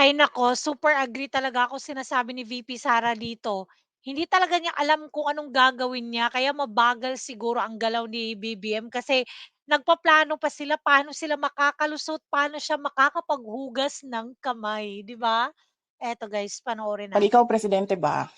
Ay naku, super agree talaga ako sinasabi ni VP Sara dito. Hindi talaga niya alam kung anong gagawin niya kaya mabagal siguro ang galaw ni BBM kasi nagpaplano pa sila paano sila makakalusot, paano siya makakapaghugas ng kamay, 'di ba? Eto guys, panoorin Pag natin. ikaw presidente ba,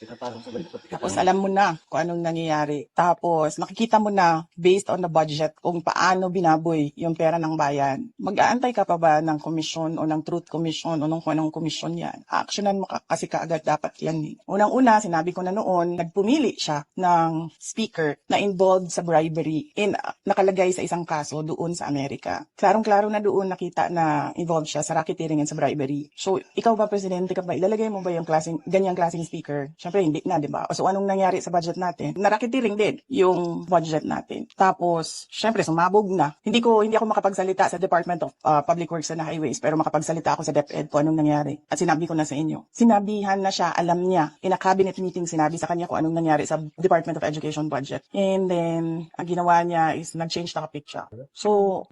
tapos alam mo na kung anong nangyayari. Tapos nakikita mo na based on the budget kung paano binaboy yung pera ng bayan. Mag-aantay ka pa ba ng komisyon o ng truth commission o ng kung anong komisyon yan? Actionan mo ka, kasi kaagad dapat yan. eh. Unang-una, sinabi ko na noon, nagpumili siya ng speaker na involved sa bribery in nakalagay sa isang kaso doon sa Amerika. Klarong-klaro na doon nakita na involved siya sa racketeering and sa bribery. So, ikaw ba presidente ka ba? Ilalagay mo ba yung klaseng, ganyang klaseng speaker? Siyempre, hindi na, di ba? So, anong nangyari sa budget natin? Na-racketeering din yung budget natin. Tapos, siyempre, sumabog na. Hindi ko, hindi ako makapagsalita sa Department of uh, Public Works and Highways, pero makapagsalita ako sa DepEd kung anong nangyari. At sinabi ko na sa inyo. Sinabihan na siya, alam niya. In a cabinet meeting, sinabi sa kanya kung anong nangyari sa Department of Education budget. And then, ang ginawa niya is nag-change na picture. So,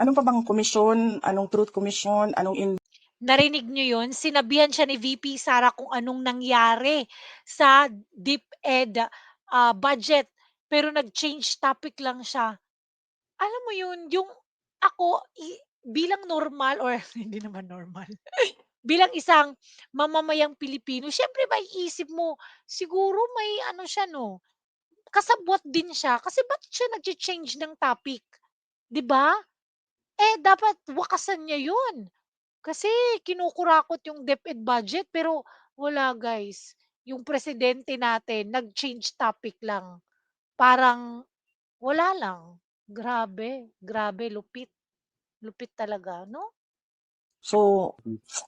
anong pa bang komisyon? Anong truth commission? Anong in Narinig niyo yun? Sinabihan siya ni VP Sara kung anong nangyari sa DepEd, ah, budget, pero nag-change topic lang siya. Alam mo yun, yung ako i bilang normal or hindi naman normal, bilang isang mamamayang Pilipino, siyempre maiisip mo, siguro may ano siya 'no, kasabwat din siya kasi ba't siya nagcha-change ng topic, 'di ba? Eh, dapat wakasan niya yun. Kasi kinukurakot yung DepEd budget pero wala guys, yung presidente natin nag-change topic lang. Parang wala lang. Grabe, grabe lupit. Lupit talaga 'no? So,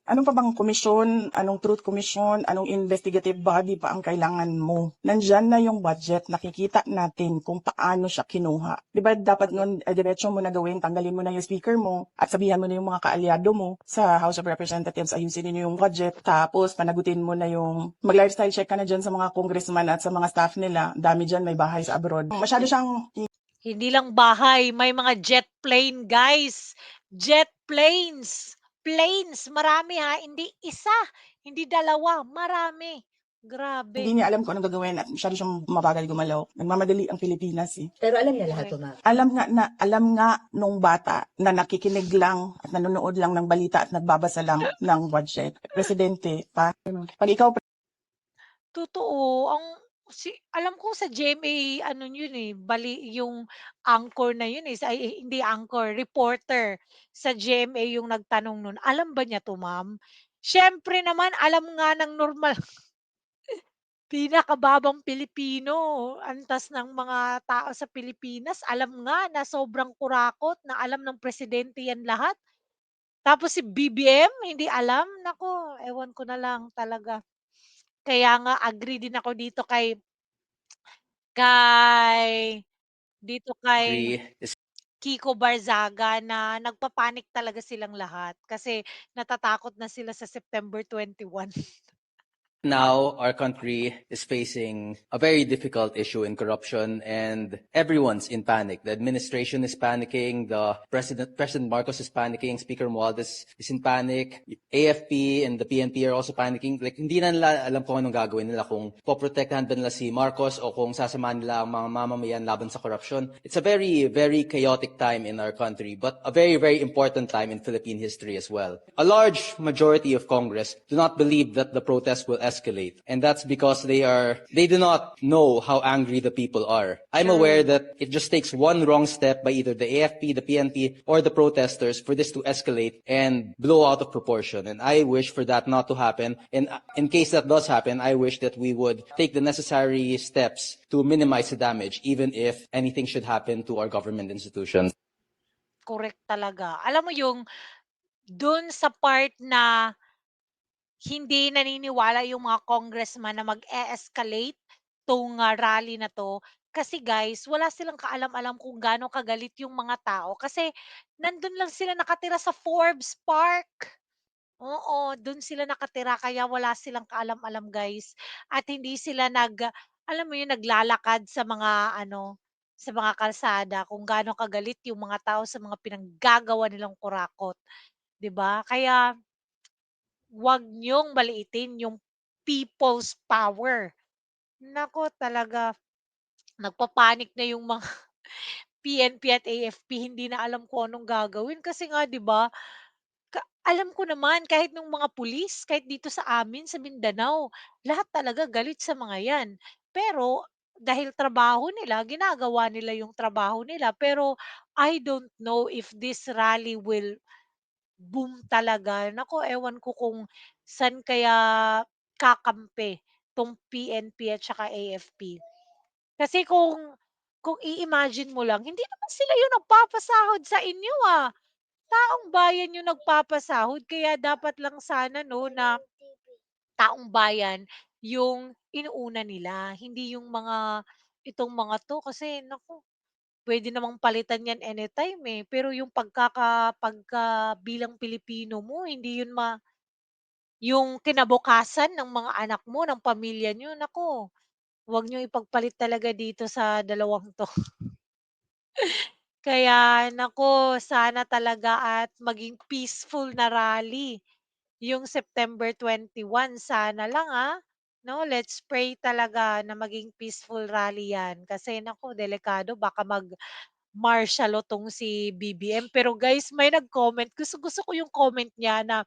ano pa bang komisyon, anong truth commission, anong investigative body pa ang kailangan mo? Nandyan na yung budget, nakikita natin kung paano siya kinuha. Di ba dapat nun, eh, diretso mo na gawin, tanggalin mo na yung speaker mo at sabihan mo na yung mga kaalyado mo sa House of Representatives, ayusin niyo yung budget, tapos panagutin mo na yung, mag-lifestyle check ka na dyan sa mga congressman at sa mga staff nila. Dami dyan, may bahay sa abroad. Masyado siyang Hindi lang bahay, may mga jet plane guys. Jet planes. Planes, marami ha, hindi isa, hindi dalawa, marami. Grabe. hindi niya alam kung anong gagawin at masyado siyang mabagal gumalaw. Nagmamadali ang Pilipinas eh. Pero alam niya lahat to, ma'am. alam nga na alam nga nung bata na nakikinig lang at nanonood lang ng balita at nagbabasa lang ng budget. Presidente, pa, pag ikaw Totoo, ang si alam ko sa GMA ano yun, eh, bali yung anchor na yun, eh, ay hindi anchor, reporter sa GMA yung nagtanong nun. Alam ba niya 'to, ma'am? Siyempre naman alam nga ng normal pinakababang Pilipino, antas ng mga tao sa Pilipinas, alam nga na sobrang kurakot, na alam ng presidente yan lahat. Tapos si BBM hindi alam, naku, ewan ko na lang talaga. Kaya nga agree din ako dito kay kay dito kay agree Kiko Barzaga na nagpa-panic talaga silang lahat kasi natatakot na sila sa September 21. now our country is facing a very difficult issue in corruption and everyone's in panic. The administration is panicking, the President President Marcos is panicking, Speaker Mualdez is in panic, AFP and the PNP are also panicking. Like hindi na nila alam kung anong gagawin nila kung poprotektahan ba nila si Marcos o kung sasamahan nila ang mga mamamayan laban sa corruption. It's a very, very chaotic time in our country, but a very, very important time in Philippine history as well. A large majority of Congress do not believe that the protests will escalate. And that's because they are, they do not know how angry the people are. I'm aware that it just takes one wrong step by either the AFP, the PNP, or the protesters for this to escalate and blow out of proportion. And I wish for that not to happen. And in case that does happen, I wish that we would take the necessary steps to minimize the damage, even if anything should happen to our government institutions. Correct talaga. Alam mo yung dun sa part na hindi naniniwala yung mga congressman na mag-e-escalate 'tong, ah, rally na 'to. Kasi guys, wala silang kaalam-alam kung gaano kagalit yung mga tao kasi nandun lang sila nakatira sa Forbes Park. Oo, dun sila nakatira kaya wala silang kaalam-alam guys at hindi sila nag alam mo yun, naglalakad sa mga ano, sa mga kalsada kung gaano kagalit yung mga tao sa mga pinaggagawa nilang kurakot, 'di ba? Kaya 'wag niyong maliitin yung people's power. Naku talaga, nagpa-panic na yung mga PNP at AFP, hindi na alam kung anong gagawin kasi nga 'di ba, alam ko naman kahit nung mga pulis, kahit dito sa amin sa Mindanao, lahat talaga galit sa mga 'yan. Pero dahil trabaho nila, ginagawa nila yung trabaho nila. Pero I don't know if this rally will boom talaga. Naku, ewan ko kung saan kaya kakampi 'tong PNP at saka AFP. Kasi kung kung i-imagine mo lang, hindi naman sila yung nagpapasahod sa inyo, ah. Taong bayan yung nagpapasahod kaya dapat lang sana 'no na taong bayan yung inuuna nila, hindi yung mga itong mga 'to kasi naku, puwede namang palitan 'yan anytime, eh. Pero yung pagkaka pagka bilang Pilipino mo hindi yun ma yung kinabukasan ng mga anak mo, ng pamilya niyo, naku, 'wag niyong ipagpalit talaga dito sa dalawang 'to. Kaya naku, sana talaga at maging peaceful na rally yung September 21. Sana lang, ah, 'no, let's pray talaga na maging peaceful rally 'yan kasi naku delikado baka mag-martial law 'tong si BBM. Pero guys, may nag-comment, gustong-gusto ko yung comment niya na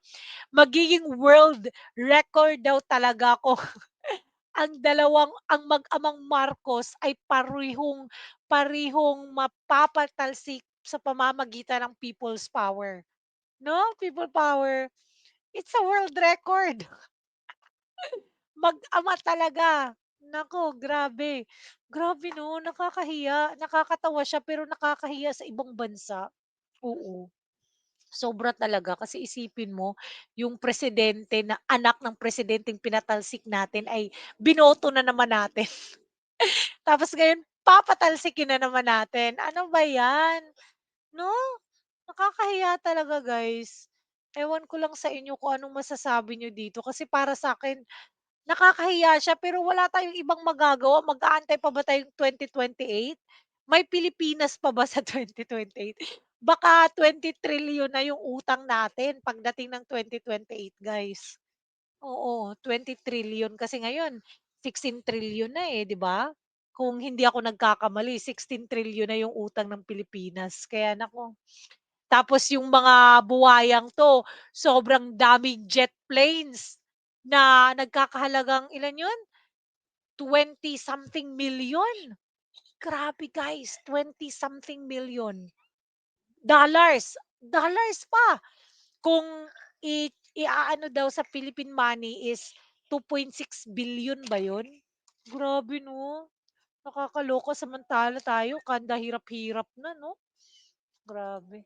magiging world record daw talaga kung ang dalawang ang mag-amang Marcos ay parehong parehong mapapatalsik sa pamamagitan ng people's power. 'No, people power. It's a world record. Mag-ama talaga. Naku, grabe. Grabe 'no, nakakahiya. Nakakatawa siya pero nakakahiya sa ibang bansa. Oo. Sobra talaga kasi isipin mo yung presidente na anak ng presidenteng pinatalsik natin ay binoto na naman natin. Tapos ngayon papatalsikin na naman natin. Ano ba 'yan, 'no? Nakakahiya talaga guys. Ewan ko lang sa inyo kung anong masasabi niyo dito kasi para sa'kin nakakahiya siya pero wala tayong ibang magagawa. Mag-aantay pa ba tayong 2028? May Pilipinas pa ba sa 2028? Baka 20 trillion na yung utang natin pagdating ng 2028 guys. Oo, 20 trillion kasi ngayon 16 trillion na, eh, 'di ba? Kung hindi ako nagkakamali 16 trillion na yung utang ng Pilipinas kaya naku. Tapos yung mga buwayang 'to, sobrang daming jet planes na nagkakahalagang ilan yun? 20 something million. Grabe guys, 20 something million. Dollars, dollars pa. Kung i-aano daw sa Philippine money is 2.6 billion ba yun? Grabe 'no, nakakaloka samantala tayo kanda hirap-hirap na 'no? Grabe.